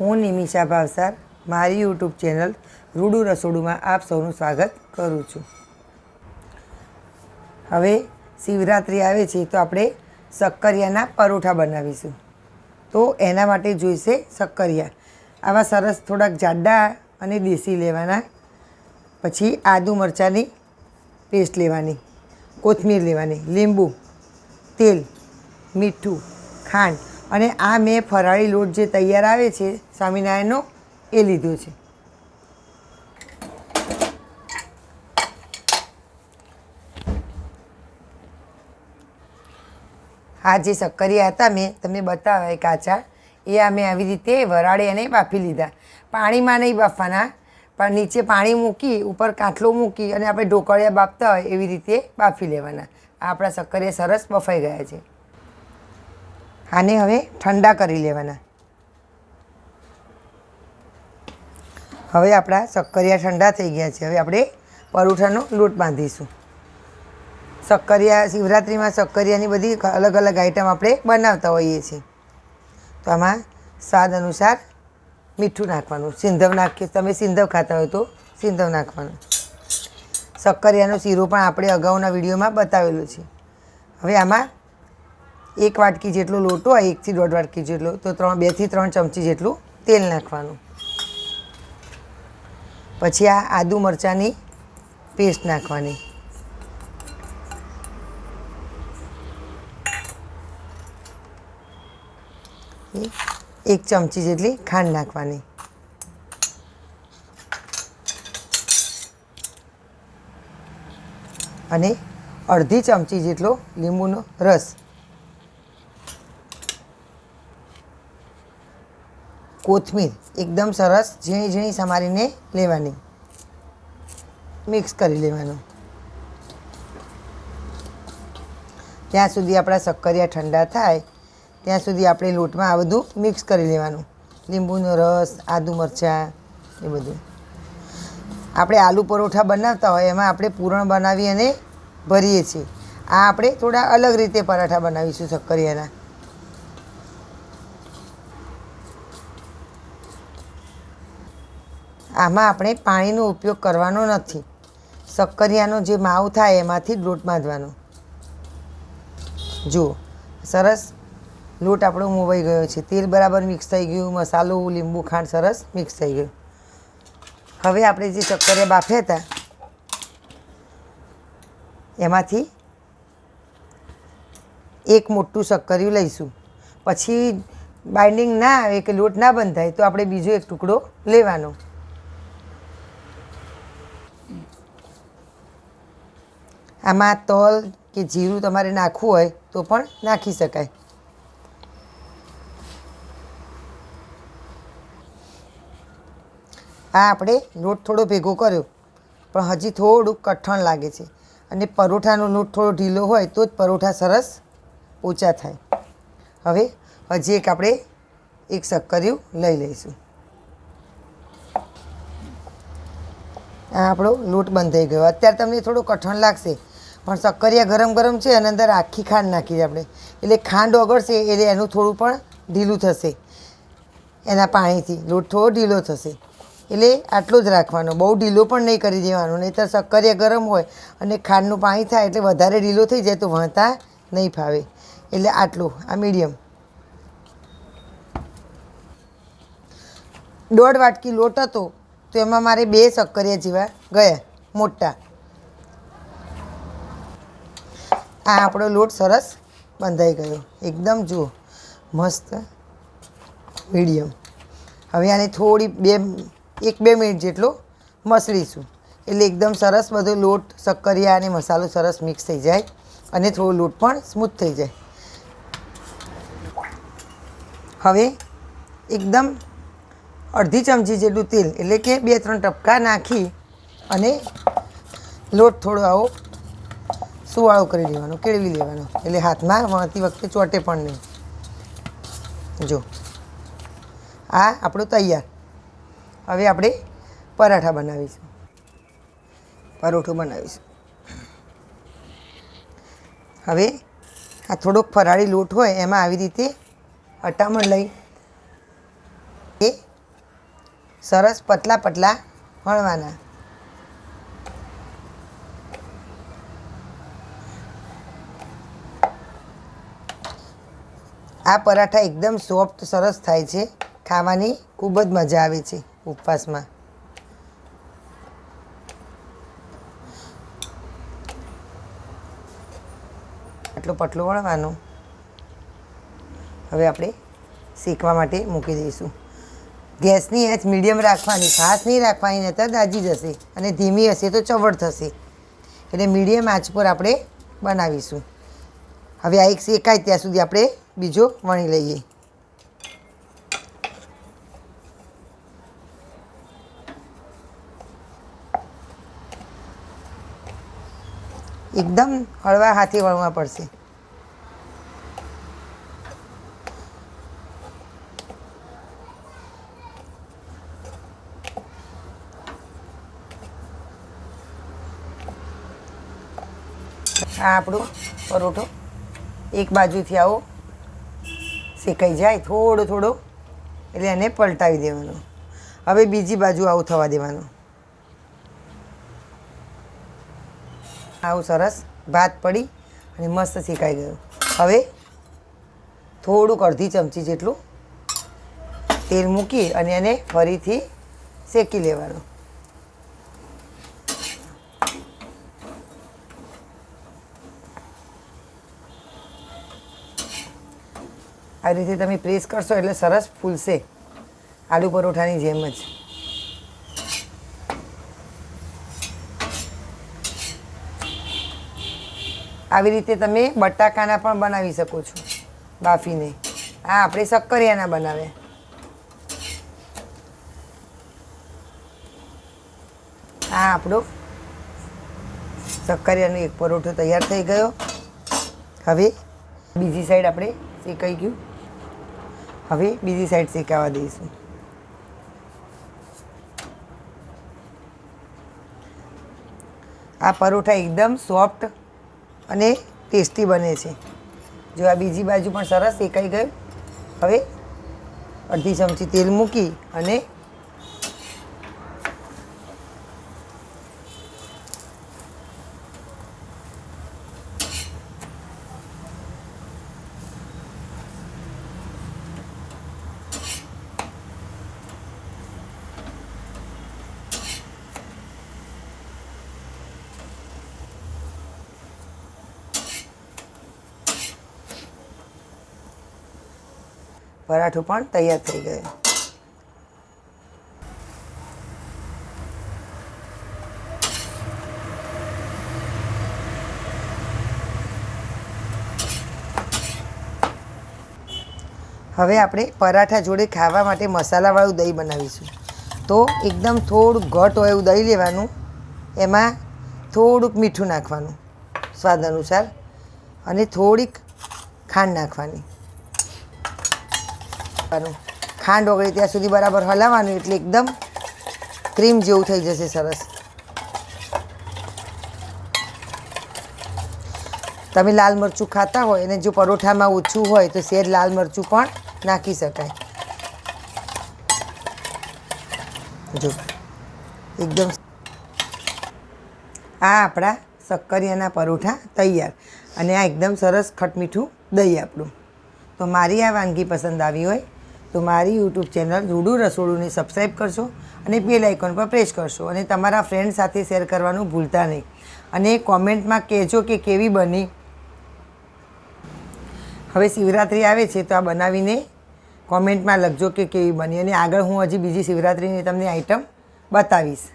હું નિમિષા ભાવસાર, મારી YouTube channel રૂડુ રસોડુમાં આપ સૌનું સ્વાગત કરું છું. હવે શિવરાત્રિ આવે છે તો આપણે શક્કરિયાના પરોઠા બનાવીશું. તો એના માટે જોઈશે શક્કરિયા. આવા સરસ થોડાક જાડા અને દેશી લેવાના. પછી આદુ મરચાંની પેસ્ટ લેવાની, કોથમીર લેવાની, લીંબુ, તેલ, મીઠું, ખાંડ અને આ મેં ફરાળી લોટ જે તૈયાર આવે છે, સ્વામિનારાયણનો, એ લીધો છે. આ જે શક્કરિયા હતા મેં તમને બતાવ્યા કાચા, એ અમે આવી રીતે વરાળે અને બાફી લીધા. પાણીમાં નહીં બાફવાના, પણ નીચે પાણી મૂકી, ઉપર કાંઠલો મૂકી અને આપણે ઢોકળિયા બાફતા હોય એવી રીતે બાફી લેવાના. આ આપણા શક્કરિયા સરસ બફાઈ ગયા છે. આને હવે ઠંડા કરી લેવાના. હવે આપણા શક્કરિયા ઠંડા થઈ ગયા છે. હવે આપણે પરોઠાનો લોટ બાંધીશું. શક્કરિયા, શિવરાત્રિમાં શક્કરિયાની બધી અલગ અલગ આઈટમ આપણે બનાવતા હોઈએ છીએ. તો આમાં સ્વાદ અનુસાર મીઠું નાખવાનું. સિંધવ નાખીએ, તમે સિંધવ ખાતા હોય તો સિંધવ નાખવાનું. શક્કરિયાનો શીરો પણ આપણે અગાઉના વિડીયોમાં બતાવેલો છે. હવે આમાં એક વાટકી જેટલો લોટ હોય એકથી દોઢ વાટકી જેટલો, તો ત્રણ, બેથી ત્રણ ચમચી જેટલું તેલ નાખવાનું. પછી આ આદુ મરચાંની પેસ્ટ નાખવાની. એક ચમચી જેટલી ખાંડ નાખવાની. અને અડધી ચમચી જેટલો લીંબુનો રસ. કોથમીર એકદમ સરસ, ઝીણી ઝીણી સમારીને લેવાની. મિક્સ કરી લેવાનું. ત્યાં સુધી આપણા શક્કરિયા ઠંડા થાય, ત્યાં સુધી આપણે લોટમાં આ બધું મિક્સ કરી લેવાનું. લીંબુનો રસ, આદુ મરચાં, એ બધું. આપણે આલુ પરોઠા બનાવતા હોય, એમાં આપણે પૂરણ બનાવી અને ભરીએ છીએ. આ આપણે થોડા અલગ રીતે પરાઠા બનાવીશું શક્કરિયાના આમાં આપણે પાણીનો ઉપયોગ કરવાનો નથી. શક્કરિયાનો જે માવ થાય એમાંથી લોટ બાંધવાનો. જુઓ, સરસ લોટ આપણો મોવાઈ ગયો છે. તેલ બરાબર મિક્સ થઈ ગયું, મસાલો, લીંબુ, ખાંડ સરસ મિક્સ થઈ ગયું. હવે આપણે જે શક્કરિયા બાફ્યા હતા, એમાંથી એક મોટું શક્કરિયું લઈશું. પછી બાઇન્ડિંગ ના આવે કે લોટ ના બંધાય, તો આપણે બીજો એક ટુકડો લેવાનો. આમાં તલ કે જીરું તમારે નાખવું હોય તો પણ નાખી શકાય. આ આપણે લોટ થોડો ભેગો કર્યો, પણ હજી થોડુંક કઠણ લાગે છે. અને પરોઠાનો લોટ થોડો ઢીલો હોય તો જ પરોઠા સરસ ઓછા થાય. હવે હજી એક આપણે એક શક્કરિયું લઈ લઈશું. આ આપણો લોટ બંધાઈ ગયો. અત્યારે તમને થોડો કઠણ લાગશે પણ શક્કરિયા ગરમ ગરમ છે અને અંદર આખી ખાંડ નાખી છે આપણે. એટલે ખાંડ ઓગળશે એટલે એનું થોડું પણ ઢીલું થશે. એના પાણીથી લોટ થોડો ઢીલો થશે. એટલે આટલો જ રાખવાનો. બહુ ઢીલો પણ નહીં કરી દેવાનો. નહીં તો શક્કરિયા ગરમ હોય અને ખાંડનું પાણી થાય એટલે વધારે ઢીલો થઈ જાય તો વણતા નહીં ફાવે. એટલે આટલું, આ મીડિયમ. દોઢ વાટકી લોટ હતો તો એમાં મારે બે શક્કરિયા જેવા ગયા, મોટા. આ આપણો લોટ સરસ બંધાઈ ગયો. એકદમ જુઓ, મસ્ત, મીડિયમ. હવે આને થોડી બે, એક બે મિનિટ જેટલો મસળીશું. એટલે એકદમ સરસ બધો લોટ શક્કરિયા અને મસાલો સરસ મિક્સ થઈ જાય અને થોડો લોટ પણ સ્મૂથ થઈ જાય. હવે એકદમ અડધી ચમચી જેટલું તેલ, એટલે કે બે ત્રણ ટપકા નાખી અને લોટ થોડો આવો સુવાળો કરી લેવાનો કેળવી લેવાનો. એટલે હાથમાં વણતી વખતે ચોટે પણ નહીં. જો. આ આપણું તૈયાર. હવે આપણે પરાઠા બનાવીશું. પરોઠું બનાવીશું. હવે આ થોડોક ફરાળી લોટ હોય, એમાં આવી રીતે અટામણ લઈ એ સરસ પતલા પતલા વણવાના. આ પરાઠા એકદમ સોફ્ટ, સરસ થાય છે. ખાવાની ખૂબ જ મજા આવે છે ઉપવાસમાં. આટલું પટલું વળવાનું હવે આપણે શેકવા માટે મૂકી દઈશું. ગેસની આંચ મીડિયમ રાખવાની ફાસ્ટ નહીં રાખવાની નહીતર દાજી જશે અને ધીમી હશે તો ચવડ થશે. એટલે મીડિયમ આંચ પર આપણે બનાવીશું. હવે આ એક શેકાય ત્યાં સુધી આપણે બીજો વણી લઈએ. એકદમ હળવા હાથે વણવા પડશે. આ આપણો પરોઠો એક બાજુથી આવો. શેકાઈ જાય થોડો થોડો, એટલે એને પલટાવી દેવાનું. હવે બીજી બાજુ આવું થવા દેવાનું. આવું સરસ, ભાત પડી અને મસ્ત શેકાઈ ગયું. હવે થોડુંક અડધી ચમચી જેટલું તેલ મૂકી અને એને ફરીથી શેકી લેવાનું. આ રીતે તમે પ્રેસ કરશો એટલે સરસ ફૂલશે. આલુ પરોઠાની જેમ જ. આવી રીતે તમે બટાકાના પણ બનાવી શકો છો, બાફીને. આ આપણે શક્કરિયાના બનાવ્યા. આ આપણો શક્કરિયાનો એક પરોઠો તૈયાર થઈ ગયો. હવે બીજી સાઈડ આપણે શેકાઈ ગયું. હવે બીજી સાઈડ શેકાવા દઈશું. આ પરોઠા એકદમ સોફ્ટ અને ટેસ્ટી બને છે. જો આ બીજી બાજુ પણ સરસ શેકાઈ ગયું. હવે અડધી ચમચી તેલ મૂકી અને પરાઠું પણ તૈયાર થઈ ગયું. હવે આપણે પરાઠા જોડે ખાવા માટે મસાલાવાળું દહીં બનાવીશું. તો એકદમ થોડું ઘટ હોય એવું દહીં લેવાનું. એમાં થોડુંક મીઠું નાખવાનું. સ્વાદ અનુસાર. અને થોડીક ખાંડ નાખવાની. કરવાનું ખાંડ ઓગળે ત્યાં સુધી બરાબર હલાવવાનું એટલે એકદમ ક્રીમ જેવું થઈ જશે સરસ. તમે લાલ મરચું ખાતા હોય અને જો પરોઠામાં ઓછું હોય તો શેર લાલ મરચું પણ નાખી શકાય. જો, એકદમ આ આપણા શક્કરિયાના પરોઠા તૈયાર અને આ એકદમ સરસ ખટમીઠું દહીં આપણું. તો મારી આ વાનગી પસંદ આવી હોય તો મારી યુટ્યુબ ચેનલ રૂડું રસોડુંને સબસ્ક્રાઈબ કરશો અને બેલ આઇકોન પર પ્રેસ કરશો અને તમારા ફ્રેન્ડ સાથે શેર કરવાનું ભૂલતા નહીં. અને કોમેન્ટમાં કહેજો કે કેવી બની. હવે શિવરાત્રિ આવે છે તો આ બનાવીને કોમેન્ટમાં લખજો કે કેવી બની. અને આગળ હું હજી બીજી શિવરાત્રિની તમને આઈટમ બતાવીશ.